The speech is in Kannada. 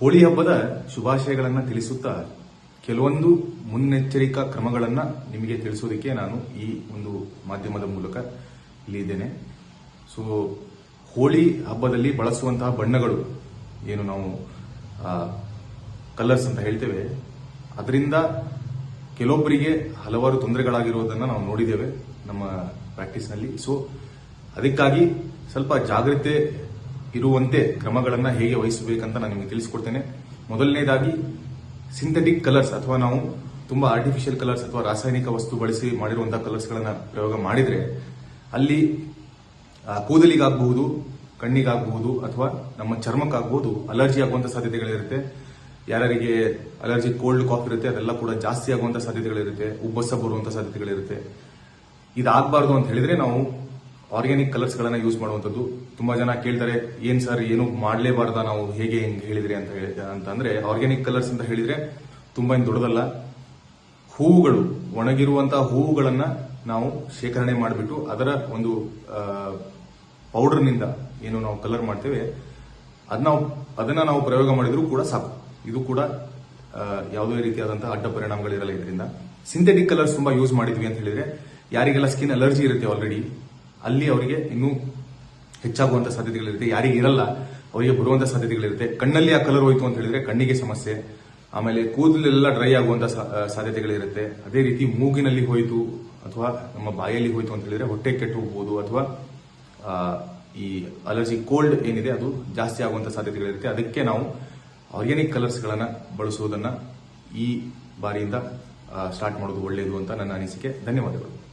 ಹೋಳಿ ಹಬ್ಬದ ಶುಭಾಶಯಗಳನ್ನು ತಿಳಿಸುತ್ತಾ ಕೆಲವೊಂದು ಮುನ್ನೆಚ್ಚರಿಕಾ ಕ್ರಮಗಳನ್ನು ನಿಮಗೆ ತಿಳಿಸೋದಕ್ಕೆ ನಾನು ಈ ಒಂದು ಮಾಧ್ಯಮದ ಮೂಲಕ ಇಲ್ಲಿದ್ದೇನೆ. ಸೊ ಹೋಳಿ ಹಬ್ಬದಲ್ಲಿ ಬಳಸುವಂತಹ ಬಣ್ಣಗಳು ಏನು ನಾವು ಕಲರ್ಸ್ ಅಂತ ಹೇಳ್ತೇವೆ. ಅದರಿಂದ ಕೆಲವೊಬ್ಬರಿಗೆ ಹಲವಾರು ತೊಂದರೆಗಳಾಗಿರೋದನ್ನು ನಾವು ನೋಡಿದ್ದೇವೆ ನಮ್ಮ ಪ್ರಾಕ್ಟೀಸ್ನಲ್ಲಿ ಸೊ ಅದಕ್ಕಾಗಿ ಸ್ವಲ್ಪ ಜಾಗ್ರತೆ ಇರುವಂತೆ ಕ್ರಮಗಳನ್ನು ಹೇಗೆ ವಹಿಸಬೇಕಂತ ನಾನು ನಿಮಗೆ ತಿಳಿಸ್ಕೊಡ್ತೇನೆ. ಮೊದಲನೇದಾಗಿ ಸಿಂಥೆಟಿಕ್ ಕಲರ್ಸ್ ಅಥವಾ ನಾವು ತುಂಬ ಆರ್ಟಿಫಿಷಿಯಲ್ ಕಲರ್ಸ್ ಅಥವಾ ರಾಸಾಯನಿಕ ವಸ್ತು ಬಳಸಿ ಮಾಡಿರುವಂತಹ ಕಲರ್ಸ್ಗಳನ್ನು ಪ್ರಯೋಗ ಮಾಡಿದರೆ, ಅಲ್ಲಿ ಕೂದಲಿಗಾಗಬಹುದು, ಕಣ್ಣಿಗಾಗಬಹುದು ಅಥವಾ ನಮ್ಮ ಚರ್ಮಕ್ಕಾಗಬಹುದು ಅಲರ್ಜಿ ಆಗುವಂಥ ಸಾಧ್ಯತೆಗಳಿರುತ್ತೆ. ಯಾರಿಗೆ ಅಲರ್ಜಿ ಕೋಲ್ಡ್ ಕಾಫ್ ಇರುತ್ತೆ, ಅದೆಲ್ಲ ಕೂಡ ಜಾಸ್ತಿ ಆಗುವಂಥ ಸಾಧ್ಯತೆಗಳಿರುತ್ತೆ, ಉಬ್ಬಸ ಬರುವಂಥ ಸಾಧ್ಯತೆಗಳಿರುತ್ತೆ. ಇದಾಗಬಾರ್ದು ಅಂತ ಹೇಳಿದ್ರೆ ನಾವು ಆರ್ಗ್ಯಾನಿಕ್ ಕಲರ್ಸ್ ಗಳನ್ನ ಯೂಸ್ ಮಾಡುವಂತದ್ದು ತುಂಬಾ ಜನ ಕೇಳ್ತಾರೆ, ಏನ್ ಸರ್, ಏನು ಮಾಡಲೇಬಾರ್ದ ನಾವು ಹೇಗೆ ಹಿಂಗ್ ಹೇಳಿದ್ರಿ ಅಂತ ಹೇಳಿ, ಅಂತಂದ್ರೆ ಆರ್ಗ್ಯಾನಿಕ್ ಕಲರ್ಸ್ ಅಂತ ಹೇಳಿದ್ರೆ ತುಂಬಾ ಏನು ದೊಡ್ಡದಲ್ಲ. ಹೂವುಗಳು ಒಣಗಿರುವಂತಹ ಹೂವುಗಳನ್ನ ನಾವು ಶೇಖರಣೆ ಮಾಡಿಬಿಟ್ಟು ಅದರ ಒಂದು ಪೌಡರ್ನಿಂದ ಏನು ನಾವು ಕಲರ್ ಮಾಡ್ತೇವೆ ಅದನ್ನ ಅದನ್ನ ನಾವು ಪ್ರಯೋಗ ಮಾಡಿದ್ರು ಕೂಡ ಸಾಕು. ಇದು ಕೂಡ ಯಾವುದೇ ರೀತಿಯಾದಂತಹ ಅಡ್ಡ ಪರಿಣಾಮಗಳಿರಲ್ಲ ಇದರಿಂದ. ಸಿಂಥೆಟಿಕ್ ಕಲರ್ಸ್ ತುಂಬಾ ಯೂಸ್ ಮಾಡಿದ್ವಿ ಅಂತ ಹೇಳಿದ್ರೆ, ಯಾರಿಗೆಲ್ಲ ಸ್ಕಿನ್ ಅಲರ್ಜಿ ಇರುತ್ತೆ ಆಲ್ರೆಡಿ ಅಲ್ಲಿ ಅವರಿಗೆ ಇನ್ನೂ ಹೆಚ್ಚಾಗುವಂತ ಸಾಧ್ಯತೆಗಳಿರುತ್ತೆ. ಯಾರಿಗೆ ಇರಲ್ಲ ಅವರಿಗೆ ಬರುವಂತ ಸಾಧ್ಯತೆಗಳಿರುತ್ತೆ. ಕಣ್ಣಲ್ಲಿ ಆ ಕಲರ್ ಹೋಯಿತು ಅಂತ ಹೇಳಿದ್ರೆ ಕಣ್ಣಿಗೆ ಸಮಸ್ಯೆ ಆಮೇಲೆ ಕೂದಲೆಲ್ಲ ಡ್ರೈ ಆಗುವಂತ ಸಾ- ಆ, ಸಾಧ್ಯತೆಗಳಿರುತ್ತೆ. ಅದೇ ರೀತಿ ಮೂಗಿನಲ್ಲಿ ಹೋಯಿತು ಅಥವಾ ನಮ್ಮ ಬಾಯಲ್ಲಿ ಹೋಯಿತು ಅಂತ ಹೇಳಿದ್ರೆ ಹೊಟ್ಟೆ ಕೆಟ್ಟು ಹೋಗ್ಬೋದು ಅಥವಾ ಈ ಅಲರ್ಜಿ ಕೋಲ್ಡ್ ಏನಿದೆ ಅದು ಜಾಸ್ತಿ ಆಗುವಂತ ಸಾಧ್ಯತೆಗಳಿರುತ್ತೆ. ಅದಕ್ಕೆ ನಾವು ಆರ್ಗ್ಯಾನಿಕ್ ಕಲರ್ಸ್ ಗಳನ್ನ ಬಳಸುವುದನ್ನ ಈ ಬಾರಿಯಿಂದ ಸ್ಟಾರ್ಟ್ ಮಾಡೋದು ಒಳ್ಳೆಯದು ಅಂತ ನನ್ನ ಅನಿಸಿಕೆ. ಧನ್ಯವಾದಗಳು.